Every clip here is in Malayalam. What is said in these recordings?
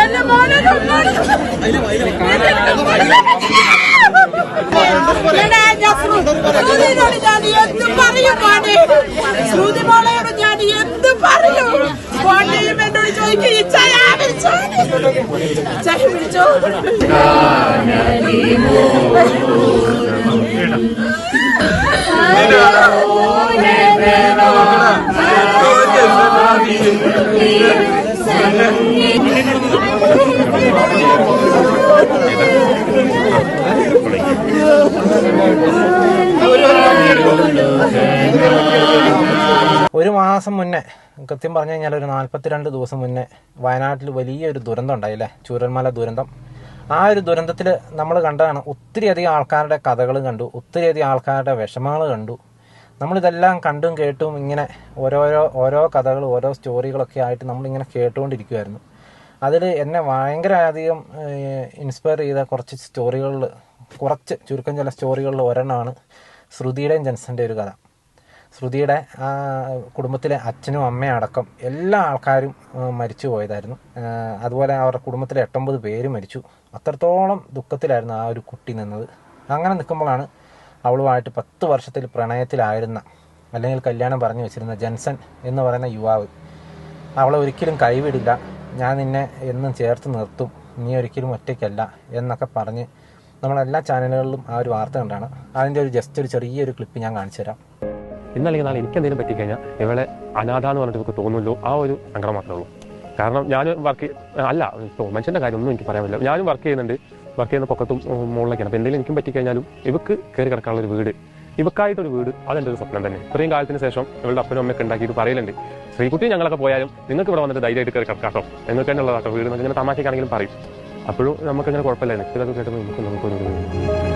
എന്റെ മോനെ ശ്രുതിനോട് ഞാൻ എന്ത് പറയും മോനെ ശ്രുതി മോളയോട് ഞാൻ എന്ത് പറയും മോനെയും എന്നോട് ചോദിക്കും ഇച്ചായ വിളിച്ചോ ഇച്ചായ വിളിച്ചോ ഒരു മാസം മുന്നേ കൃത്യം പറഞ്ഞു കഴിഞ്ഞാൽ ഒരു നാൽപ്പത്തിരണ്ട് ദിവസം മുന്നേ വയനാട്ടിൽ വലിയൊരു ദുരന്തം ഉണ്ടായില്ലേ? ചൂരന്മല ദുരന്തം. ആ ഒരു ദുരന്തത്തിൽ നമ്മൾ കണ്ടതാണ് ഒത്തിരിയധികം ആൾക്കാരുടെ കഥകൾ കണ്ടു ഒത്തിരിയധികം ആൾക്കാരുടെ വിഷമങ്ങൾ കണ്ടു. നമ്മളിതെല്ലാം കണ്ടും കേട്ടും ഇങ്ങനെ ഓരോരോ ഓരോ കഥകൾ ഓരോ സ്റ്റോറികളൊക്കെ ആയിട്ട് നമ്മളിങ്ങനെ കേട്ടുകൊണ്ടിരിക്കുമായിരുന്നു അതിൽ എന്നെ ഭയങ്കര അധികം ഇൻസ്പയർ ചെയ്ത കുറച്ച് സ്റ്റോറികളിൽ കുറച്ച് ചുരുക്കം ചില സ്റ്റോറികളിൽ ഒരെണ്ണമാണ് ശ്രുതിയുടെയും ജൻസന്റെ ഒരു കഥ. ശ്രുതിയുടെ കുടുംബത്തിലെ അച്ഛനും അമ്മയും അടക്കം എല്ലാ ആൾക്കാരും മരിച്ചു പോയതായിരുന്നു. അതുപോലെ അവരുടെ കുടുംബത്തിലെ എട്ടൊമ്പത് പേര് മരിച്ചു. അത്രത്തോളം ദുഃഖത്തിലായിരുന്നു ആ ഒരു കുട്ടി നിന്നത്. അങ്ങനെ നിൽക്കുമ്പോഴാണ് അവളുമായിട്ട് പത്ത് വർഷത്തിൽ പ്രണയത്തിലായിരുന്ന അല്ലെങ്കിൽ കല്യാണം പറഞ്ഞു വെച്ചിരുന്ന ജെൻസൺ എന്ന് പറയുന്ന യുവാവ്. അവളെ ഒരിക്കലും കൈവിടില്ല. ഞാൻ നിന്നെ എന്നും ചേർത്ത് നിർത്തും. നീ ഒരിക്കലും ഒറ്റയ്ക്കല്ല എന്നൊക്കെ പറഞ്ഞ് നമ്മളെല്ലാ ചാനലുകളിലും ആ ഒരു വാർത്ത കണ്ടാണ്. അതിന്റെ ഒരു ജസ്റ്റ് ഒരു ചെറിയൊരു ക്ലിപ്പ് ഞാൻ കാണിച്ചു തരാം ഇന്നല്ലെങ്കിൽ നാളെ എനിക്ക് എന്തെങ്കിലും പറ്റിക്കഴിഞ്ഞാൽ ഇവളെ അനാഥ എന്ന് പറഞ്ഞിട്ട് ഇവർക്ക് തോന്നുള്ളൂ ആ ഒരു സങ്കടം മാത്രമേ ഉള്ളൂ. കാരണം ഞാൻ വർക്ക് അല്ല മനുഷ്യന്റെ കാര്യം ഒന്നും എനിക്ക് പറയാൻ പറ്റില്ല. ഞാനും വർക്ക് ചെയ്യുന്നുണ്ട്. വർക്ക് ചെയ്യുന്ന പൊക്കത്തും മുകളിലേക്കാണ് അപ്പോൾ എന്തെങ്കിലും എനിക്കും പറ്റിക്കഴിഞ്ഞാലും ഇവക്ക് കയറി കിടക്കാനുള്ള ഒരു വീട് ഇവക്കായിട്ടൊരു വീട് അതെന്റെ ഒരു സ്വപ്നം തന്നെ. ഇത്രയും കാലത്തിന് ശേഷം ഇവളുടെ അപ്പനും അമ്മയൊക്കെ ഉണ്ടാക്കിയിട്ട് പറയലുണ്ട്. ശ്രീകുട്ടി ഞങ്ങളൊക്കെ പോയാലും നിങ്ങൾക്ക് ഇവിടെ വന്നിട്ട് ധൈര്യമായിട്ട് കയറി കിടക്കാട്ടോ നിങ്ങൾക്ക് തന്നെ ഉള്ളതാട്ടോ വീട് എന്നൊക്കെ ഇങ്ങനെ തമാശക്കാണെങ്കിലും പറയും. അപ്പോഴും നമുക്കങ്ങനെ കുഴപ്പമില്ലായിരുന്നു ഇതൊക്കെ കേട്ടപ്പോൾ നമുക്ക് നമുക്കൊരു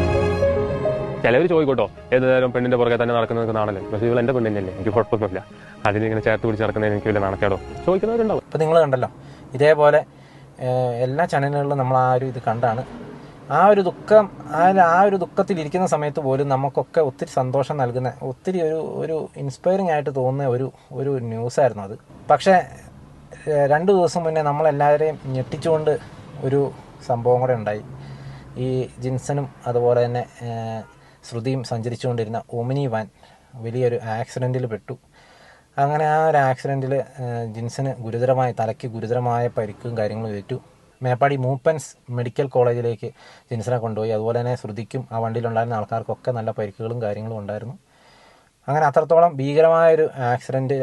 ചിലവർ ചോദിക്കോട്ടോ ഏത് നേരം പെണ്ണിന്റെ പുറകെ തന്നെ നടക്കുന്നത് നാണല്ലേ? പക്ഷേ ഇവൾ എന്റെ പെണ്ണിനല്ലേ? എനിക്ക് കുഴപ്പമൊന്നുമില്ല. അതിനിങ്ങനെ ചേർത്ത് പിടിച്ച് നടക്കുന്നതിന് എനിക്ക് വലിയ നാണക്കേടോ? ചോദിക്കുന്നവരുണ്ടാവും. ഇപ്പൊ നിങ്ങൾ കണ്ടല്ലോ ഇതേപോലെ എല്ലാ ചാനലുകളിലും നമ്മൾ ആ ഒരു ഇത് കണ്ടാണ്. ആ ഒരു ദുഃഖം ആ ഒരു- ആ ഒരു ദുഃഖത്തിലിരിക്കുന്ന സമയത്ത് പോലും നമുക്കൊക്കെ ഒത്തിരി സന്തോഷം നൽകുന്ന ഒത്തിരി ഒരു ഒരു ഇൻസ്പയറിംഗ് ആയിട്ട് തോന്നുന്ന ഒരു ഒരു ന്യൂസായിരുന്നു അത്. പക്ഷേ രണ്ട് ദിവസം മുന്നേ നമ്മളെല്ലാവരെയും ഞെട്ടിച്ചുകൊണ്ട് ഒരു സംഭവം കൂടെ ഉണ്ടായി. ഈ ജിൻസനും അതുപോലെ തന്നെ ശ്രുതിയും സഞ്ചരിച്ചുകൊണ്ടിരുന്ന ഒമിനി വാൻ വലിയൊരു ആക്സിഡന്റിൽ പെട്ടു. അങ്ങനെ ആ ഒരു ആക്സിഡന്റിൽ ജിൻസിന് ഗുരുതരമായ തലയ്ക്ക് ഗുരുതരമായ പരിക്കും കാര്യങ്ങളും ഏറ്റു. മേപ്പാടി മൂപ്പൻസ് മെഡിക്കൽ കോളേജിലേക്ക് ജിൻസിനെ കൊണ്ടുപോയി. അതുപോലെ തന്നെ ശ്രുതിക്കും ആ വണ്ടിയിലുണ്ടായിരുന്ന ആൾക്കാർക്കൊക്കെ നല്ല പരിക്കുകളും കാര്യങ്ങളും ഉണ്ടായിരുന്നു. അങ്ങനെ അത്രത്തോളം ഭീകരമായൊരു ആക്സിഡന്റ്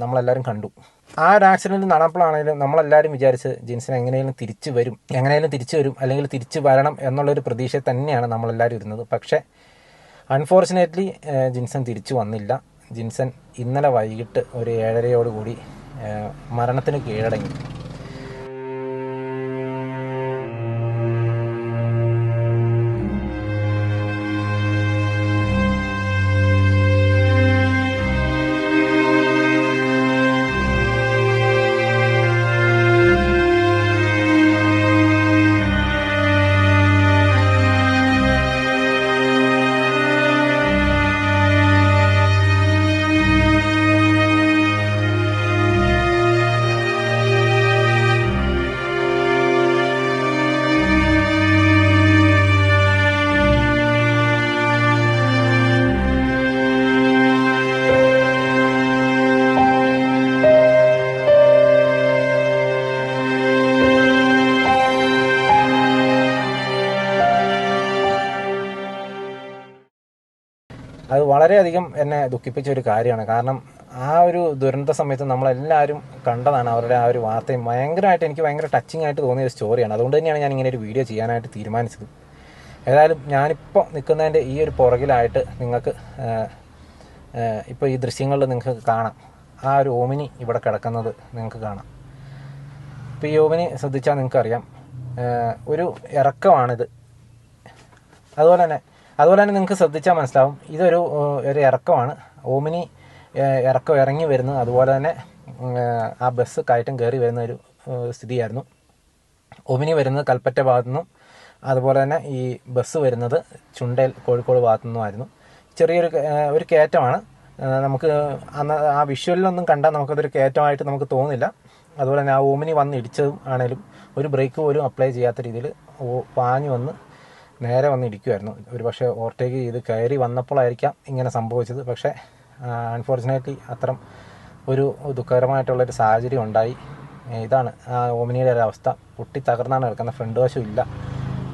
നമ്മളെല്ലാവരും കണ്ടു. ആ ഒരു ആക്സിഡന്റ് നടന്നപ്പോഴാണെങ്കിലും നമ്മളെല്ലാവരും വിചാരിച്ച് ജിൻസിന് എങ്ങനെയും തിരിച്ചു വരും. എങ്ങനെയും തിരിച്ചു വരും അല്ലെങ്കിൽ തിരിച്ചു വരണം എന്നുള്ളൊരു പ്രതീക്ഷ തന്നെയാണ് നമ്മളെല്ലാവരും ഇരുന്നത്. പക്ഷേ അൺഫോർച്ചുനേറ്റ്ലി ജിൻസൺ തിരിച്ചു വന്നില്ല. ജിൻസൺ ഇന്നലെ വൈകിട്ട് ഒരു ഏഴരയോടുകൂടി മരണത്തിന് കീഴടങ്ങി. അത് വളരെയധികം എന്നെ ദുഃഖിപ്പിച്ച ഒരു കാര്യമാണ്. കാരണം ആ ഒരു ദുരന്ത സമയത്ത് നമ്മളെല്ലാവരും കണ്ടതാണ് അവരുടെ ആ ഒരു വാർത്തയും. ഭയങ്കരമായിട്ട് എനിക്ക് ഭയങ്കര ടച്ചിങ് ആയിട്ട് തോന്നിയ ഒരു സ്റ്റോറിയാണ് അതുകൊണ്ട് തന്നെയാണ് ഞാൻ ഇങ്ങനെ ഒരു വീഡിയോ ചെയ്യാനായിട്ട് തീരുമാനിച്ചത്. ഏതായാലും ഞാനിപ്പോൾ നിൽക്കുന്നതിന്റെ ഈ ഒരു പുറകിലായിട്ട് നിങ്ങൾക്ക് ഇപ്പോൾ ഈ ദൃശ്യങ്ങളിൽ നിങ്ങൾക്ക് കാണാം. ആ ഒരു ഓമിനി ഇവിടെ കിടക്കുന്നത് നിങ്ങൾക്ക് കാണാം. ഇപ്പോൾ ഈ ഓമിനി ശ്രദ്ധിച്ചാൽ നിങ്ങൾക്കറിയാം. ഒരു ഇറക്കമാണിത്. അതുപോലെ തന്നെ അതുപോലെ തന്നെ നിങ്ങൾക്ക് ശ്രദ്ധിച്ചാൽ മനസ്സിലാവും ഇതൊരു ഒരു ഇറക്കമാണ്. ഓമിനി ഇറക്കം ഇറങ്ങി വരുന്നത് അതുപോലെ തന്നെ ആ ബസ് കയറ്റം കയറി വരുന്ന ഒരു സ്ഥിതിയായിരുന്നു. ഒമിനി വരുന്നത് കൽപ്പറ്റ ഭാഗത്തു നിന്നും അതുപോലെ തന്നെ ഈ ബസ് വരുന്നത് ചുണ്ടേൽ കോഴിക്കോട് ഭാഗത്തു നിന്നുമായിരുന്നു. ചെറിയൊരു ഒരു കയറ്റമാണ്. നമുക്ക് അന്ന് ആ വിഷ്വലിലൊന്നും കണ്ടാൽ നമുക്കതൊരു കയറ്റമായിട്ട് നമുക്ക് തോന്നില്ല. അതുപോലെ തന്നെ ആ ഓമിനി വന്ന് ഇടിച്ചതും ആണേലും ഒരു ബ്രേക്ക് പോലും അപ്ലൈ ചെയ്യാത്ത രീതിയിൽ പാഞ്ഞു വന്ന് നേരെ വന്ന് ഇടിക്കുമായിരുന്നു ഒരു പക്ഷേ ഓവർടേക്ക് ചെയ്ത് കയറി വന്നപ്പോഴായിരിക്കാം ഇങ്ങനെ സംഭവിച്ചത്. പക്ഷേ അൺഫോർച്ചുനേറ്റ്ലി അത്തരം ഒരു ദുഃഖകരമായിട്ടുള്ളൊരു സാഹചര്യം ഉണ്ടായി. ഇതാണ് ആ ഓമിനിയുടെ ഒരു അവസ്ഥ. പൊട്ടി തകർന്നാണ് കിടക്കുന്നത് ഫ്രണ്ട് വശം ഇല്ല.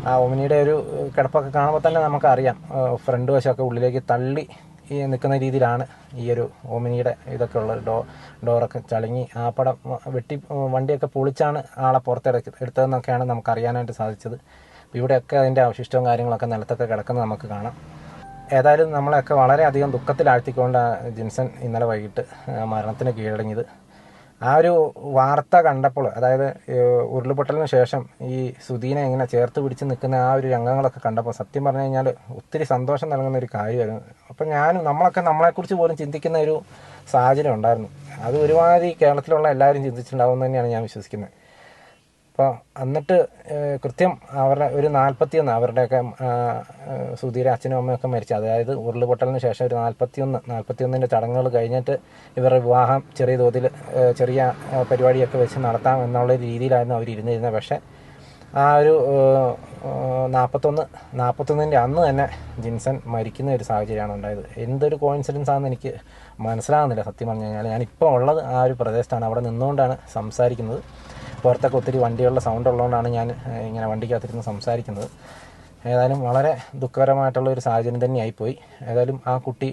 ആ ഓമിനിയുടെ ഒരു കിടപ്പൊക്കെ കാണുമ്പോൾ തന്നെ നമുക്കറിയാം ഫ്രണ്ട് വശമൊക്കെ ഉള്ളിലേക്ക് തള്ളി ഈ നിൽക്കുന്ന രീതിയിലാണ് ഈ ഒരു ഓമിനിയുടെ ഇതൊക്കെ ഉള്ളത് ഡോ ഡോറൊക്കെ ചളിങ്ങി. ആ പടം വെട്ടി വണ്ടിയൊക്കെ പൊളിച്ചാണ് ആളെ പുറത്തെടുക്ക എടുത്തതെന്നൊക്കെയാണ് നമുക്ക് അറിയാനായിട്ട് സാധിച്ചത്. ഇവിടെയൊക്കെ അതിന്റെ അവശിഷ്ടവും കാര്യങ്ങളൊക്കെ നിലത്തൊക്കെ കിടക്കുന്നത് നമുക്ക് കാണാം. ഏതായാലും നമ്മളെയൊക്കെ വളരെയധികം ദുഃഖത്തിലാഴ്ത്തിക്കൊണ്ട് ജിൻസൺ ഇന്നലെ വൈകിട്ട് മരണത്തിന് കീഴടങ്ങിയത്. ആ ഒരു വാർത്ത കണ്ടപ്പോൾ അതായത് ഉരുൾപൊട്ടലിന് ശേഷം ഈ സുധീനെ ഇങ്ങനെ ചേർത്ത് പിടിച്ച് നിൽക്കുന്ന ആ ഒരു രംഗങ്ങളൊക്കെ കണ്ടപ്പോൾ സത്യം പറഞ്ഞു കഴിഞ്ഞാൽ ഒത്തിരി സന്തോഷം നൽകുന്ന ഒരു കാര്യമായിരുന്നു. അപ്പം ഞാനും നമ്മളൊക്കെ നമ്മളെക്കുറിച്ച് പോലും ചിന്തിക്കുന്ന ഒരു സാഹചര്യം ഉണ്ടായിരുന്നു. അത് ഒരുമാതിരി കേരളത്തിലുള്ള എല്ലാവരും ചിന്തിച്ചിട്ടുണ്ടാവും തന്നെയാണ് ഞാൻ വിശ്വസിക്കുന്നത്. അപ്പോൾ എന്നിട്ട് കൃത്യം അവരുടെ ഒരു നാൽപ്പത്തിയൊന്ന് അവരുടെയൊക്കെ സുധീര അച്ഛനും അമ്മയൊക്കെ മരിച്ചു. അതായത് ഉരുളുപൊട്ടലിന് ശേഷം ഒരു നാൽപ്പത്തിയൊന്ന് നാൽപ്പത്തിയൊന്നിന്റെ ചടങ്ങുകൾ കഴിഞ്ഞിട്ട് ഇവരുടെ വിവാഹം ചെറിയ തോതിൽ ചെറിയ പരിപാടിയൊക്കെ വെച്ച് നടത്താം എന്നുള്ള രീതിയിലായിരുന്നു അവർ ഇരുന്നിരുന്നത് പക്ഷേ ആ ഒരു നാൽപ്പത്തൊന്ന് നാൽപ്പത്തൊന്നിന്റെ അന്ന് തന്നെ ജിൻസൺ മരിക്കുന്ന ഒരു സാഹചര്യമാണ് ഉണ്ടായത്. എന്തൊരു കോയിൻസിഡൻസ് ആണെന്ന് എനിക്ക് മനസ്സിലാകുന്നില്ല സത്യം പറഞ്ഞു കഴിഞ്ഞാൽ ഞാനിപ്പോൾ ഉള്ളത് ആ ഒരു പ്രദേശത്താണ്. അവിടെ നിന്നുകൊണ്ടാണ് സംസാരിക്കുന്നത്. പുറത്തൊക്കെ ഒത്തിരി വണ്ടികളുടെ സൗണ്ട് ഉള്ളതുകൊണ്ടാണ് ഞാൻ ഇങ്ങനെ വണ്ടിക്കകത്തിരുന്ന് സംസാരിക്കുന്നത്. ഏതായാലും വളരെ ദുഃഖകരമായിട്ടുള്ള ഒരു സാഹചര്യം തന്നെയായിപ്പോയി. ഏതായാലും ആ കുട്ടി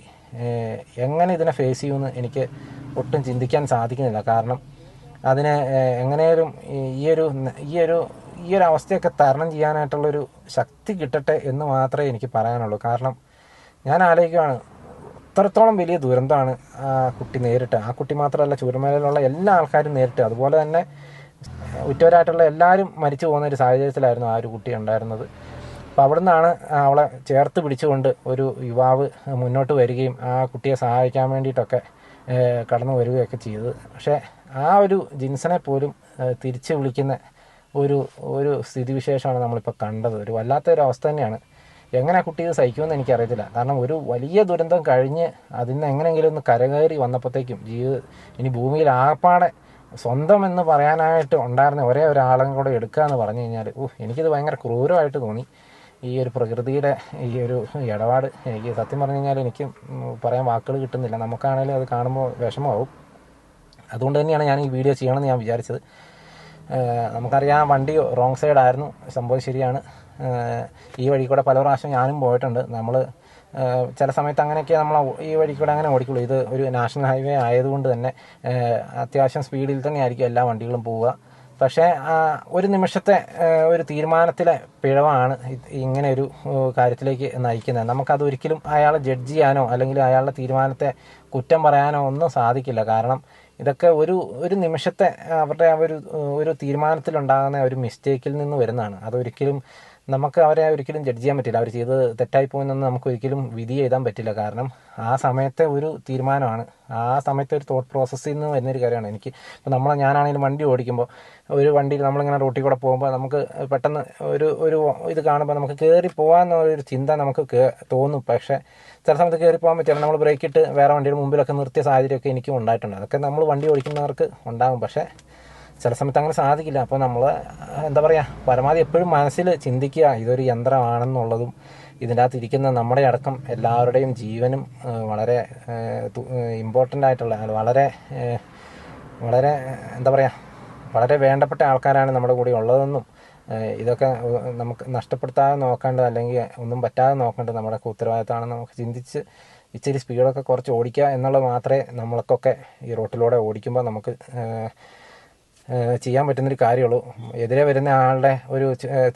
എങ്ങനെ ഇതിനെ ഫേസ് ചെയ്യുമെന്ന് എനിക്ക് ഒട്ടും ചിന്തിക്കാൻ സാധിക്കുന്നില്ല. കാരണം അതിനെ എങ്ങനെയും ഈ ഒരു ഈ ഒരു ഈ ഒരു അവസ്ഥയൊക്കെ തരണം ചെയ്യാനായിട്ടുള്ളൊരു ശക്തി കിട്ടട്ടെ എന്ന് മാത്രമേ എനിക്ക് പറയാനുള്ളൂ. കാരണം ഞാൻ ആലോചിക്കുകയാണ് അത്രത്തോളം വലിയ ദുരന്തമാണ് ആ കുട്ടി നേരിട്ട്. ആ കുട്ടി മാത്രമല്ല ചൂരമലയിലുള്ള എല്ലാ ആൾക്കാരും നേരിട്ട്. അതുപോലെ തന്നെ ഉറ്റവരായിട്ടുള്ള എല്ലാവരും മരിച്ചു പോകുന്ന ഒരു സാഹചര്യത്തിലായിരുന്നു ആ ഒരു കുട്ടി ഉണ്ടായിരുന്നത്. അപ്പോൾ അവിടെ നിന്നാണ് അവളെ ചേർത്ത് പിടിച്ചുകൊണ്ട് ഒരു യുവാവ് മുന്നോട്ട് വരികയും ആ കുട്ടിയെ സഹായിക്കാൻ വേണ്ടിയിട്ടൊക്കെ കടന്നു വരികയൊക്കെ ചെയ്തത്. പക്ഷേ ആ ഒരു ജിൻസനെ പോലും തിരിച്ചു വിളിക്കുന്ന ഒരു ഒരു സ്ഥിതിവിശേഷമാണ് നമ്മളിപ്പോൾ കണ്ടത്. ഒരു വല്ലാത്തൊരു അവസ്ഥ തന്നെയാണ്. എങ്ങനെ കുട്ടി ഇത് സഹിക്കുമെന്ന് എനിക്കറിയത്തില്ല. കാരണം ഒരു വലിയ ദുരന്തം കഴിഞ്ഞ് അതിൽ നിന്ന് എങ്ങനെയെങ്കിലും ഒന്ന് കരകയറി വന്നപ്പോഴത്തേക്കും ജീവിത ഇനി ഭൂമിയിൽ ആകപ്പാടെ സ്വന്തം എന്ന് പറയാനായിട്ട് ഉണ്ടായിരുന്ന ഒരേ ഒരാളും കൂടെ എടുക്കുക എന്ന് പറഞ്ഞു കഴിഞ്ഞാൽ ഓ എനിക്കിത് ഭയങ്കര ക്രൂരമായിട്ട് തോന്നി. ഈ ഒരു പ്രകൃതിയുടെ ഈ ഒരു ഇടപാട് എനിക്ക് സത്യം പറഞ്ഞു കഴിഞ്ഞാൽ എനിക്ക് പറയാൻ വാക്കുകൾ കിട്ടുന്നില്ല. നമുക്കാണെങ്കിലും അത് കാണുമ്പോൾ വിഷമമാവും. അതുകൊണ്ട് തന്നെയാണ് ഞാൻ ഈ വീഡിയോ ചെയ്യണമെന്ന് ഞാൻ വിചാരിച്ചത്. നമുക്കറിയാം വണ്ടി റോങ് സൈഡായിരുന്നു സംഭവം ശരിയാണ്. ഈ വഴി കൂടെ പല പ്രാവശ്യം ഞാനും പോയിട്ടുണ്ട്. നമ്മൾ ചില സമയത്ത് അങ്ങനെയൊക്കെ നമ്മൾ ഈ വഴി കൂടെ അങ്ങനെ ഓടിക്കുള്ളൂ. ഇത് ഒരു നാഷണൽ ഹൈവേ ആയതുകൊണ്ട് തന്നെ അത്യാവശ്യം സ്പീഡിൽ തന്നെ ആയിരിക്കും എല്ലാ വണ്ടികളും പോവുക. പക്ഷേ ഒരു നിമിഷത്തെ ഒരു തീരുമാനത്തിലെ പിഴവാണ് ഇങ്ങനെ ഒരു കാര്യത്തിലേക്ക് നയിക്കുന്നത്. നമുക്കത് ഒരിക്കലും അയാളെ ജഡ്ജ് ചെയ്യാനോ അല്ലെങ്കിൽ അയാളുടെ തീരുമാനത്തെ കുറ്റം പറയാനോ ഒന്നും സാധിക്കില്ല. കാരണം ഇതൊക്കെ ഒരു ഒരു നിമിഷത്തെ അവരുടെ ഒരു ഒരു തീരുമാനത്തിലുണ്ടാകുന്ന ഒരു മിസ്റ്റേക്കിൽ നിന്ന് വരുന്നതാണ്. അതൊരിക്കലും നമുക്ക് അവരെ ഒരിക്കലും ജഡ്ജ് ചെയ്യാൻ പറ്റില്ല. അവർ ചെയ്ത് തെറ്റായി പോകുന്നതെന്ന് നമുക്ക് ഒരിക്കലും വിധി എഴുതാൻ പറ്റില്ല. കാരണം ആ സമയത്തെ ഒരു തീരുമാനമാണ്. ആ സമയത്തെ ഒരു തോട്ട് പ്രോസസ്സിൽ നിന്ന് വരുന്നൊരു കാര്യമാണ്. എനിക്ക് ഇപ്പോൾ നമ്മൾ ഞാനാണെങ്കിലും വണ്ടി ഓടിക്കുമ്പോൾ ഒരു വണ്ടിയിൽ നമ്മളിങ്ങനെ റോട്ടിൽ കൂടെ പോകുമ്പോൾ നമുക്ക് പെട്ടെന്ന് ഒരു ഒരു ഇത് കാണുമ്പോൾ നമുക്ക് കയറി പോകാമെന്നുള്ളൊരു ചിന്ത നമുക്ക് തോന്നും. പക്ഷേ ചില സമയത്ത് കയറി പോകാൻ പറ്റില്ല. നമ്മൾ ബ്രേക്കിട്ട് വേറെ വണ്ടിയുടെ മുമ്പിലൊക്കെ നിർത്തിയ സാഹചര്യമൊക്കെ എനിക്കും ഉണ്ടായിട്ടുണ്ട്. അതൊക്കെ നമ്മൾ വണ്ടി ഓടിക്കുന്നവർക്ക് ഉണ്ടാകും പക്ഷേ ചില സമയത്ത് അങ്ങനെ സാധിക്കില്ല. അപ്പോൾ നമ്മൾ എന്താ പറയുക പരമാവധി എപ്പോഴും മനസ്സിൽ ചിന്തിക്കുക. ഇതൊരു യന്ത്രമാണെന്നുള്ളതും ഇതിന്റെ അകത്ത് ഇരിക്കുന്ന നമ്മുടെ അടക്കം എല്ലാവരുടെയും ജീവനും വളരെ ഇമ്പോർട്ടന്റ് ആയിട്ടുള്ള വളരെ വളരെ എന്താ പറയുക വളരെ വേണ്ടപ്പെട്ട ആൾക്കാരാണ് നമ്മുടെ കൂടെ ഉള്ളതെന്നും ഇതൊക്കെ നമുക്ക് നഷ്ടപ്പെടുത്താതെ നോക്കേണ്ടത് അല്ലെങ്കിൽ ഒന്നും പറ്റാതെ നോക്കേണ്ടത് നമ്മുടെ ഉത്തരവാദിത്തമാണെന്ന് നമുക്ക് ചിന്തിച്ച് ഇച്ചിരി സ്പീഡൊക്കെ കുറച്ച് ഓടിക്കുക എന്നുള്ളത് മാത്രമേ നമ്മൾക്കൊക്കെ ഈ റോട്ടിലൂടെ ഓടിക്കുമ്പോൾ നമുക്ക് ചെയ്യാൻ പറ്റുന്നൊരു കാര്യമുള്ളൂ. എതിരെ വരുന്ന ആളുടെ ഒരു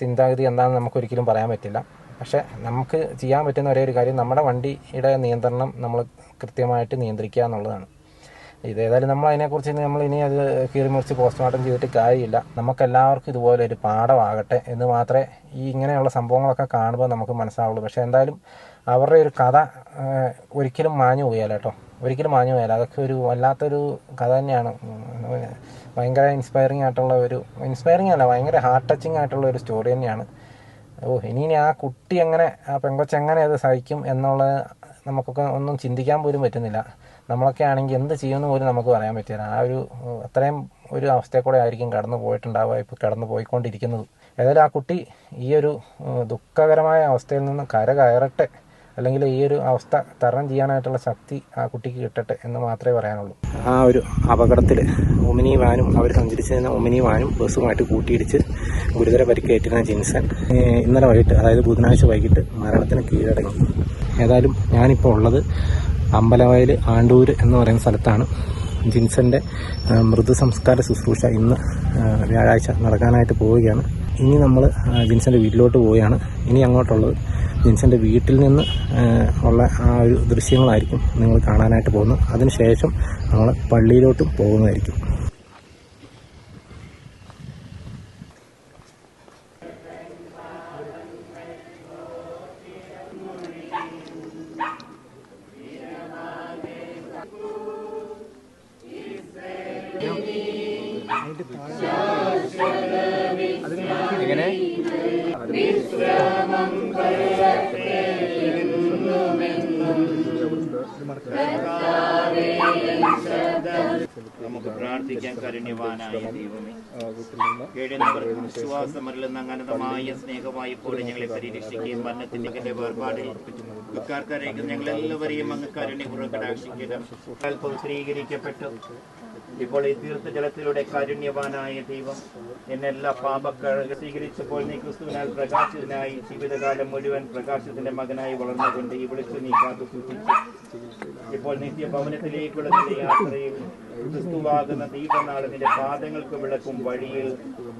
ചിന്താഗതി എന്താണെന്ന് നമുക്ക് ഒരിക്കലും പറയാൻ പറ്റില്ല. പക്ഷെ നമുക്ക് ചെയ്യാൻ പറ്റുന്ന ഒരേ ഒരു കാര്യം നമ്മുടെ വണ്ടിയുടെ നിയന്ത്രണം നമ്മൾ കൃത്യമായിട്ട് നിയന്ത്രിക്കുക എന്നുള്ളതാണ്. ഇതേതായാലും നമ്മൾ അതിനെക്കുറിച്ച് നമ്മൾ ഇനി അത് കീറിമുറിച്ച് പോസ്റ്റ്മോർട്ടം ചെയ്തിട്ട് കാര്യമില്ല. നമുക്കെല്ലാവർക്കും ഇതുപോലെ ഒരു പാഠമാകട്ടെ എന്ന് മാത്രമേ ഈ ഇങ്ങനെയുള്ള സംഭവങ്ങളൊക്കെ കാണുമ്പോൾ നമുക്ക് മനസ്സിലാവുള്ളൂ. പക്ഷേ എന്തായാലും അവരുടെ ഒരു കഥ ഒരിക്കലും മാഞ്ഞു പോയാലോ ഒരിക്കലും മാഞ്ഞു പോയാലോ? അതൊക്കെ ഒരു വല്ലാത്തൊരു കഥ തന്നെയാണ്. ഭയങ്കര ഇൻസ്പയറിംഗ് ആയിട്ടുള്ള ഒരു ഇൻസ്പയറിംഗ് അല്ല ഭയങ്കര ഹാർട്ട് ടച്ചിങ് ആയിട്ടുള്ള ഒരു സ്റ്റോറി തന്നെയാണ്. ഓ ഇനി ആ കുട്ടി എങ്ങനെ ആ പെങ്കൊച്ച എങ്ങനെ അത് സഹിക്കും എന്നുള്ളത് നമുക്കൊക്കെ ഒന്നും ചിന്തിക്കാൻ പോലും പറ്റുന്നില്ല. നമ്മളൊക്കെ ആണെങ്കിൽ എന്ത് ചെയ്യുമെന്ന് പോലും നമുക്ക് പറയാൻ പറ്റില്ല. ആ ഒരു അത്രയും ഒരു അവസ്ഥയിൽ കൂടെ ആയിരിക്കും കടന്നു പോയിട്ടുണ്ടാവുക ഇപ്പോൾ കടന്നു പോയിക്കൊണ്ടിരിക്കുന്നത്. ഏതായാലും ആ കുട്ടി ഈ ഒരു ദുഃഖകരമായ അവസ്ഥയിൽ നിന്ന് കര കയറട്ടെ. അല്ലെങ്കിൽ ഈ ഒരു അവസ്ഥ തരണം ചെയ്യാനായിട്ടുള്ള ശക്തി ആ കുട്ടിക്ക് കിട്ടട്ടെ എന്ന് മാത്രമേ പറയാനുള്ളൂ. ആ ഒരു അപകടത്തിൽ ഒമിനി വാനും അവർ സഞ്ചരിച്ചിരുന്ന ഒമിനി വാനും ബസ്സുമായിട്ട് കൂട്ടിയിടിച്ച് ഗുരുതര പരിക്കേറ്റിരുന്ന ജിൻസൺ ഇന്നലെ വൈകിട്ട് അതായത് ബുധനാഴ്ച വൈകിട്ട് മരണത്തിന് കീഴടങ്ങി. ഏതായാലും ഞാനിപ്പോൾ ഉള്ളത് അമ്പലവയൽ ആണ്ടൂർ എന്ന് പറയുന്ന സ്ഥലത്താണ്. ജിൻസന്റെ മൃദുസംസ്കാര മൃദു സംസ്കാര ശുശ്രൂഷ ഇന്ന് വ്യാഴാഴ്ച നടക്കാനായിട്ട് പോവുകയാണ്. ഇനി നമ്മൾ ജിൻസന്റെ വീട്ടിലോട്ട് പോവുകയാണ്. ഇനി അങ്ങോട്ടുള്ളത് ജിൻസന്റെ വീട്ടിൽ നിന്ന് ഉള്ള ആ ഒരു ദൃശ്യങ്ങളായിരിക്കും നിങ്ങൾ കാണാനായിട്ട് പോകുന്നത്. അതിനുശേഷം നമ്മൾ പള്ളിയിലോട്ടും പോകുന്നതായിരിക്കും. പോലെ ഞങ്ങളെ പരിരക്ഷിക്കുകയും മരണത്തിന്റെ വേർപാടിൽ ദുഃഖാർക്കരേക്കും ഞങ്ങൾ എല്ലാവരെയും അങ്ങ് കാരുണ്യപൂർവം കടാക്ഷിക്കണം സ്ത്രീകരിക്കപ്പെട്ടു ഇപ്പോൾ ഈ തീർത്ഥ ജലത്തിലൂടെ കാരുണ്യവാനായ ദൈവം എന്നെല്ലാ പാപക്കഴകൾ സ്വീകരിച്ചപ്പോൾ നീ ക്രിസ്തുവിനാൽ പ്രകാശിതനായി ജീവിതകാലം മുഴുവൻ പ്രകാശത്തിന്റെ മകനായി വളർന്നുകൊണ്ട് ഈ നീ കാത്തു സൂക്ഷിച്ചു. ഇപ്പോൾ നിത്യഭവനത്തിലേക്കുള്ള യാത്രയിൽ ക്രിസ്തുവാകുന്ന ദീപനാളിന്റെ പാദങ്ങൾക്ക് വിളക്കും വഴിയിൽ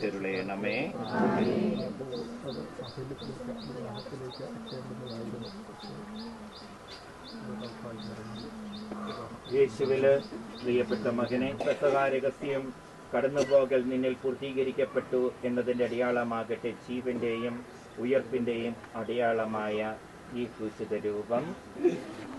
കേട്ടരുളയണമേ യേശുവിൽ പ്രിയപ്പെട്ട മകനെ രസകാരകസ്യം കടന്നുപോകൽ നിന്നിൽ പൂർത്തീകരിക്കപ്പെട്ടു എന്നതിന്റെ അടയാളമാകട്ടെ ജീവന്റെയും ഉയർപ്പിന്റെയും അടയാളമായ ഈ സൂചിത രൂപം.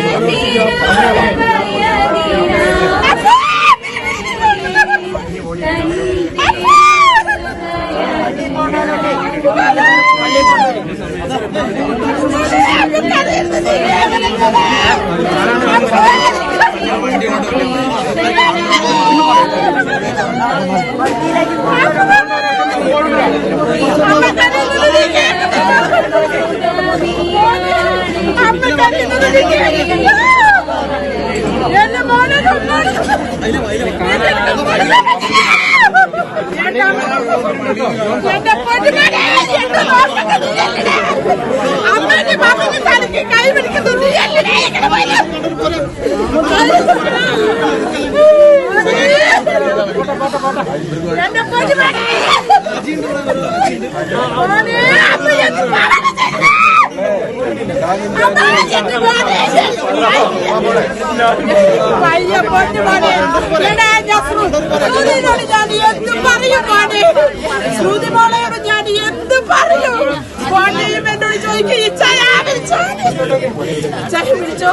എന്റെ പൊന്നുമോനെ, എന്റെ നോട്ടൊക്കെ നീയല്ലേ? അമ്മേന്റെ മകന് തലയ്ക്ക് കൈ പിടിക്കുന്നത് നീയല്ലേ? ഇങ്ങനെ വരൂ. എന്റെ പൊന്നുമോനെ. മോനെ, അമ്മ എന്ത് പറയണത്? അമ്മ എന്ത് ഞാൻ എന്ത് പൊന്നുമോനെ. മോനെയും എന്നോട് ചോദിക്കും വിളിച്ചോനെ ഇച്ഛയെ വിളിച്ചോ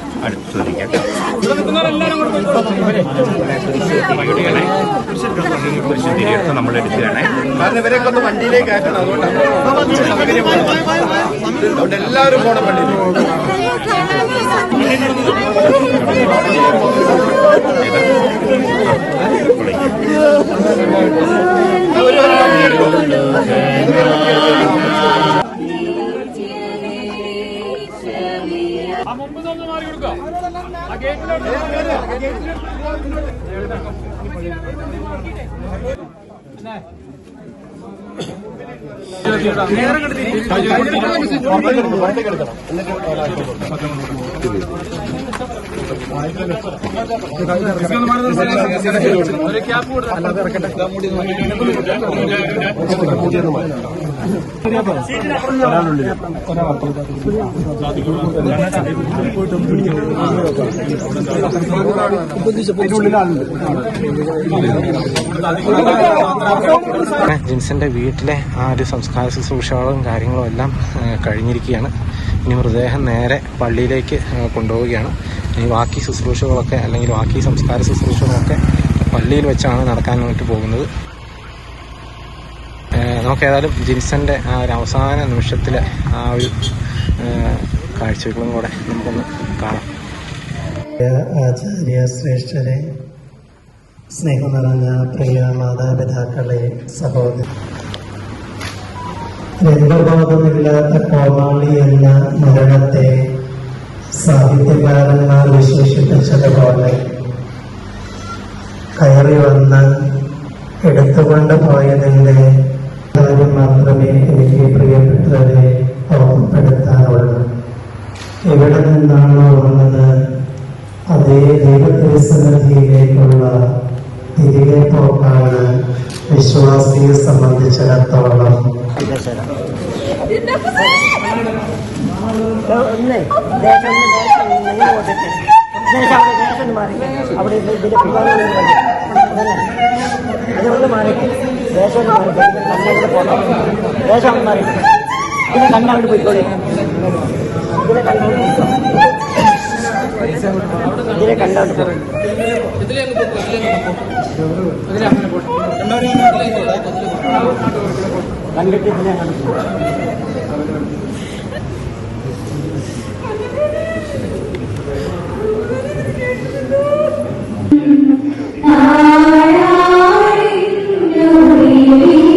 ഞാൻ ചോദിക്കാം എന്റെ മുന്നൂറ് നമ്മൾ എടുക്കുകയാണ്. കാരണം ഇവരെയൊക്കെ ഒന്ന് വണ്ടിയിലേക്ക് ആക്കണം അതുകൊണ്ടാണ്. സൗകര്യമാണ് അതുകൊണ്ട് എല്ലാവരും പോണം വണ്ടിയിൽ ജിൻസന്റെ വീട്ടിലെ ആ ഒരു സംസ്കാര ശുശ്രൂഷകളും കാര്യങ്ങളും എല്ലാം കഴിഞ്ഞിരിക്കുകയാണ്. ഇനി മൃതദേഹം നേരെ പള്ളിയിലേക്ക് കൊണ്ടുപോവുകയാണ്. ഇനി ബാക്കി ശുശ്രൂഷകളൊക്കെ അല്ലെങ്കിൽ ബാക്കി സംസ്കാര ശുശ്രൂഷകളൊക്കെ പള്ളിയിൽ വെച്ചാണ് നടക്കാനായിട്ട് പോകുന്നത്. നമുക്ക് ഏതായാലും ജിൻസന്റെ ആ ഒരു അവസാന നിമിഷത്തിലെ ആ ഒരു കാഴ്ചകളും കൂടെ നമുക്കൊന്ന് കാണാം. ആചാര്യ ശ്രേഷ്ഠരെ സ്നേഹം നിറഞ്ഞ പ്രിയ മാതാപിതാക്കളെ സഹോദരി. രംഗബോധമില്ലാത്ത കോമാളി എന്ന മരണത്തെ സാഹിത്യകാരന്മാർ വിശേഷിപ്പിച്ചതുപോലെ കയറി വന്ന് എടുത്തുകൊണ്ട് പോയതിന്റെ കാര്യം മാത്രമേ എനിക്ക് പ്രിയപ്പെട്ടവരെ ഓർമ്മപ്പെടുത്താനുള്ളൂ എവിടെ നിന്നാണോ വന്നത് അതേ ദൈവത്തിരിസന്നിധിയിലേക്കുള്ള തിരികെ പോക്കാണ് വിശ്വാസിയെ സംബന്ധിച്ചിടത്തോളം. അവിടെ മാറി അവിടെ പിതാവ് അതുകൊണ്ട് മാറി ദേശം ദേശം മാറി ഇതിനെ കണ്ണവിടെ പോയിക്കോളി. ഇതിനെ പോയിക്കോ. ഇതിനെ കണ്ടോണ്ട് പോകും കണ്ടിട്ട് ഇതിനെ കണ്ടു Thank.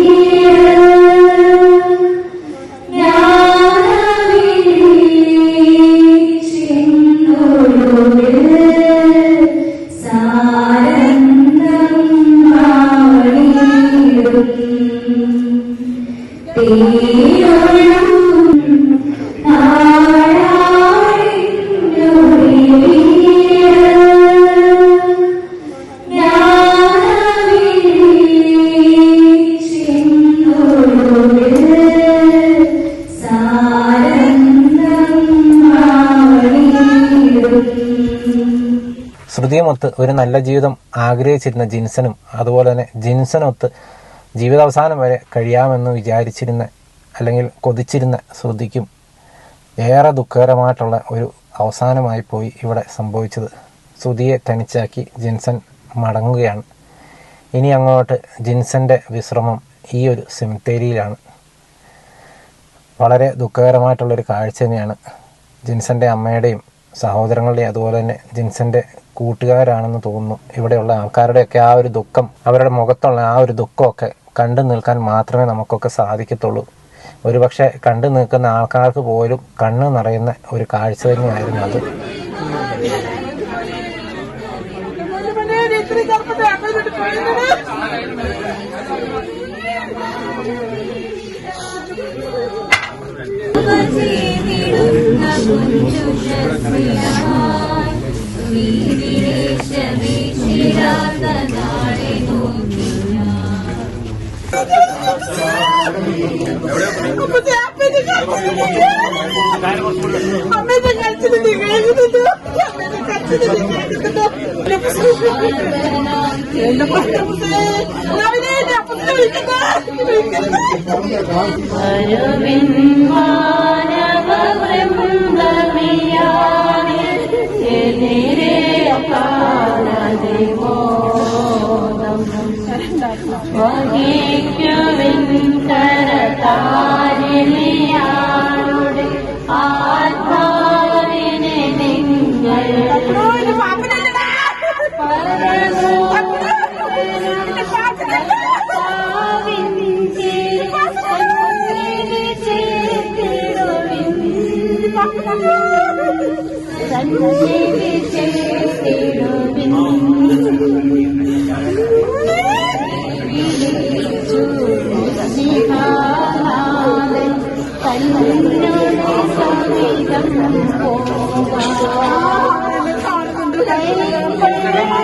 ശ്രുതിയുമൊത്ത് ഒരു നല്ല ജീവിതം ആഗ്രഹിച്ചിരുന്ന ജിൻസനും അതുപോലെ തന്നെ ജിൻസനൊത്ത് ജീവിതാവസാനം വരെ കഴിയാമെന്ന് വിചാരിച്ചിരുന്ന അല്ലെങ്കിൽ കൊതിച്ചിരുന്ന ശ്രുതിക്കും ഏറെ ദുഃഖകരമായിട്ടുള്ള ഒരു അവസാനമായി പോയി ഇവിടെ സംഭവിച്ചത്. ശ്രുതിയെ തനിച്ചാക്കി ജിൻസൻ മടങ്ങുകയാണ്. ഇനി അങ്ങോട്ട് ജിൻസന്റെ വിശ്രമം ഈ ഒരു സെമിത്തേരിയിലാണ്. വളരെ ദുഃഖകരമായിട്ടുള്ളൊരു കാഴ്ച തന്നെയാണ് ജിൻസന്റെ അമ്മയുടെയും സഹോദരങ്ങളുടെയും അതുപോലെ തന്നെ ജിൻസന്റെ കൂട്ടുകാരാണെന്ന് തോന്നുന്നു. ഇവിടെയുള്ള ആൾക്കാരുടെയൊക്കെ ആ ഒരു ദുഃഖം അവരുടെ മുഖത്തുള്ള ആ ഒരു ദുഃഖമൊക്കെ കണ്ടു നിൽക്കാൻ മാത്രമേ നമുക്കൊക്കെ സാധിക്കത്തുള്ളൂ. ഒരുപക്ഷെ കണ്ടു നിൽക്കുന്ന ആൾക്കാർക്ക് പോലും കണ്ണ് നിറയുന്ന ഒരു കാഴ്ച തന്നെയായിരുന്നു അത്. വിട്ട് പോയിരുന്നത് അപ്പത്തെ അപ്പത്തെ അമ്മയുടെ കരച്ചിൽ കേൾക്കുന്നുണ്ട് അമ്മയുടെ കരച്ചിൽ കേൾക്കുന്നുണ്ട് എന്റെ പറ്റപ്പത്തെ രാവിലെ എന്റെ Amen.